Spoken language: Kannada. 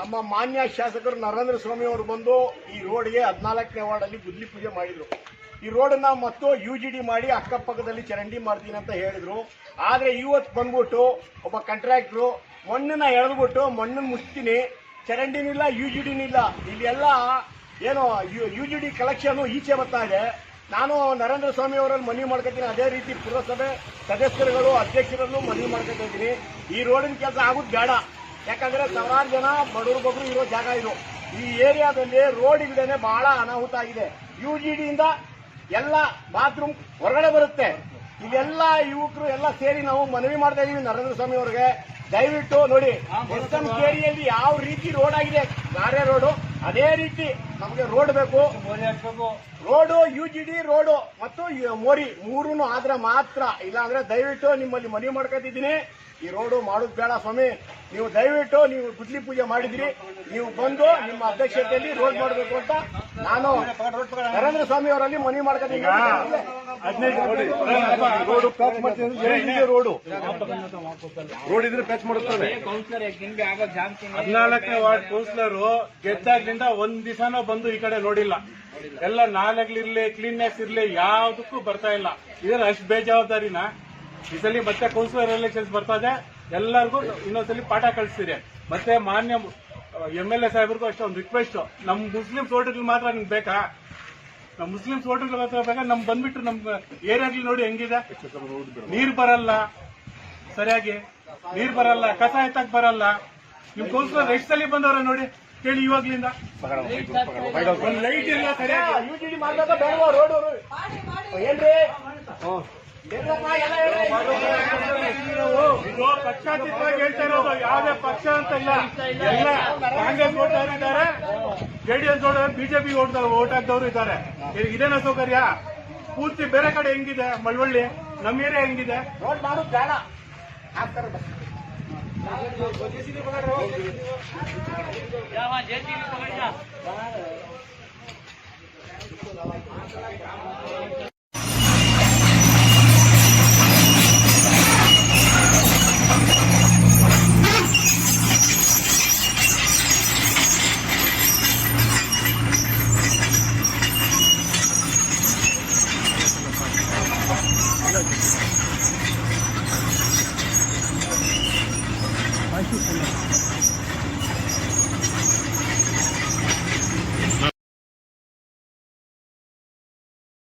ನಮ್ಮ ಮಾನ್ಯ ಶಾಸಕರು ನರೇಂದ್ರ ಸ್ವಾಮಿ ಅವರು ಬಂದು ಈ ರೋಡ್ಗೆ ಹದಿನಾಲ್ಕನೇ ವಾರ್ಡಲ್ಲಿ ಗುದ್ಲಿ ಪೂಜೆ ಮಾಡಿದ್ರು. ಈ ರೋಡನ್ನ ಮತ್ತು ಯು ಜಿ ಡಿ ಮಾಡಿ ಅಕ್ಕಪಕ್ಕದಲ್ಲಿ ಚರಂಡಿ ಮಾಡ್ತೀನಿ ಅಂತ ಹೇಳಿದರು. ಆದರೆ ಇವತ್ತು ಬಂದ್ಬಿಟ್ಟು ಒಬ್ಬ ಕಾಂಟ್ರಾಕ್ಟ್ರು ಮಣ್ಣನ್ನ ಎಳೆದ್ಬಿಟ್ಟು ಮಣ್ಣನ್ನು ಮುಚ್ತೀನಿ. ಚರಂಡಿನಿಲ್ಲ ಯು ಜಿ ಡಿನಿಲ್ಲ ಇಲ್ಲೆಲ್ಲ ಏನು ಯು ಜಿ ಡಿ ಕಲೆಕ್ಷನ್ ಈಚೆ ಬರ್ತಾ ಇದೆ. ನಾನು ನರೇಂದ್ರ ಸ್ವಾಮಿ ಅವರಲ್ಲಿ ಮನವಿ ಮಾಡ್ಕೊತೀನಿ. ಅದೇ ರೀತಿ ಪುರಸಭೆ ಸದಸ್ಯರುಗಳು ಅಧ್ಯಕ್ಷರಲ್ಲೂ ಮನವಿ ಮಾಡ್ಕೊತಾ ಇದ್ದೀನಿ. ಈ ರೋಡಿನ ಕೆಲಸ ಆಗೋದು ಬೇಡ. ಯಾಕಂದ್ರೆ ಸಾವಿರಾರು ಜನ ಬಡವರು ಇರೋ ಜಾಗ ಇದು. ಈ ಏರಿಯಾದಲ್ಲಿ ರೋಡ್ ಇಲ್ಲದೇನೆ ಬಹಳ ಅನಾಹುತ ಆಗಿದೆ. ಯು ಜಿ ಎಲ್ಲ ಬಾತ್ರೂಮ್ ಹೊರಗಡೆ ಬರುತ್ತೆ. ಇವೆಲ್ಲ ಯುವಕರು ಎಲ್ಲ ಸೇರಿ ನಾವು ಮನವಿ ಮಾಡ್ತಾ ಇದೀವಿ ನರೇಂದ್ರ ಸ್ವಾಮಿ ಅವರಿಗೆ. ದಯವಿಟ್ಟು ನೋಡಿ ಎಸ್ ಎಂ ಕೇರಿಯಲ್ಲಿ ಯಾವ ರೀತಿ ರೋಡ್ ಆಗಿದೆ, ಗಾರೆ ರೋಡು ಅದೇ ರೀತಿ ನಮಗೆ ರೋಡ್ ಬೇಕು. Road U G D road ಮತ್ತು ಮೋರಿ ಮೂರೂ ಆದ್ರೆ ಮಾತ್ರ. ಇಲ್ಲಾಂದ್ರೆ ದಯವಿಟ್ಟು ನಿಮ್ಮಲ್ಲಿ ಮನವಿ ಮಾಡ್ಕೊತಿದ್ದೀನಿ. ಈ ರೋಡು ಮಾಡೋದು ಬೇಡ ಸ್ವಾಮಿ. ನೀವು ದಯವಿಟ್ಟು ನೀವು ಗುದ್ಲಿ ಪೂಜೆ ಮಾಡಿದ್ರಿ. ನೀವು ಬಂದು ನಿಮ್ಮ ಅಧ್ಯಕ್ಷತೆಯಲ್ಲಿ ರೋಡ್ ಮಾಡಬೇಕು ಅಂತ ನಾನು ನರೇಂದ್ರ ಸ್ವಾಮಿ ಅವರಲ್ಲಿ ಮನವಿ ಮಾಡ್ಕೊತೀನಿ ರೋಡ್ ರೋಡು. ಇದ್ರೆ ಪ್ಯಾಚ್ ಮಾಡುತ್ತಾರೆ. ಹದಿನಾಲ್ಕನೇ ವಾರ್ಡ್ ಕೌನ್ಸಿಲರು ಗೆದ್ದಾಗ್ಲಿಂದ ಒಂದ್ ದಿವಸನೂ ಬಂದು ಈ ಕಡೆ ನೋಡಿಲ್ಲ. ಎಲ್ಲ ನಾಲೆಗ್ಲಿರ್ಲಿ ಕ್ಲೀನ್ನೆಸ್ ಇರ್ಲಿ, ಯಾವ್ದಕ್ಕೂ ಬರ್ತಾ ಇಲ್ಲ. ಇದ್ರ ಅಷ್ಟು ಬೇಜವಾಬ್ದಾರಿನ? ಈ ಸಲ ಮತ್ತೆ ಕೌನ್ಸಿಲರ್ ಎಲೆಕ್ಷನ್ಸ್ ಬರ್ತಾ ಇದೆ. ಎಲ್ಲರಿಗೂ ಇನ್ನೊಂದ್ಸಲಿ ಪಾಠ ಕಳಿಸ್ತೀರಿ. ಮತ್ತೆ ಮಾನ್ಯ ಎಂ ಎಲ್ ಎ ಸಾಹೇಬ್ರಿಗೂ ಅಷ್ಟೊಂದು ರಿಕ್ವೆಸ್ಟ್ ನಮ್ ಮುಸ್ಲಿಂ ವೋಟರ್ಗಳು ಮಾತ್ರ ನಿಮ್ಗೆ ಬೇಕಾ? ನಮ್ಮ ಮುಸ್ಲಿಮ್ಸ್ ಹೋಟೆಲ್ ಬೇಕಾದ್ರೆ ನಮ್ ಬಂದ್ಬಿಟ್ಟು ನಮ್ ಏರಿಯಾಗ್ಲಿ ನೋಡಿ ಹೆಂಗಿದೆ. ನೀರ್ ಬರಲ್ಲ. ಸರಿಯಾಗಿ ನೀರ್ ಬರಲ್ಲ ಕಸ ಎತ್ತಕ್ ಬರಲ್ಲ. ನಿಮ್ ಕೌನ್ಸಿಲರ್ ರೆಸ್ಟ್ ಸಲ ಬಂದವ್ರೆ ನೋಡಿ ಕೇಳಿ ಇವಾಗ್ಲಿಂದ. ಒಂದ್ ಲೈಟ್ ಇಲ್ಲ ಸರಿಯಾಗಿ. ರೋಡ್ ಏನ್ರಿ ಪಕ್ಷಾತೀತವಾಗಿ ಹೇಳ್ತಾ ಇರೋದು ಯಾವ್ದೇ ಪಕ್ಷ ಅಂತ ಇಲ್ಲ. ಎಲ್ಲ ಕಾಂಗ್ರೆಸ್ ಓಟ್ ಇದ್ದಾರೆ ಜೆಡಿಎಸ್ ನೋಡ ಬಿಜೆಪಿ ಓಟ್ ಓಟ್ ಹಾಕ್ದವರು ಇದ್ದಾರೆ. ಇದೇನ ಸೌಕರ್ಯ? ಪೂರ್ತಿ ಬೇರೆ ಕಡೆ ಹೆಂಗಿದೆ ಮಳವಳ್ಳಿ? ನಮ್ಮ ಏರಿಯಾ ಹೆಂಗಿದೆ? ರೋಡ್ らいです。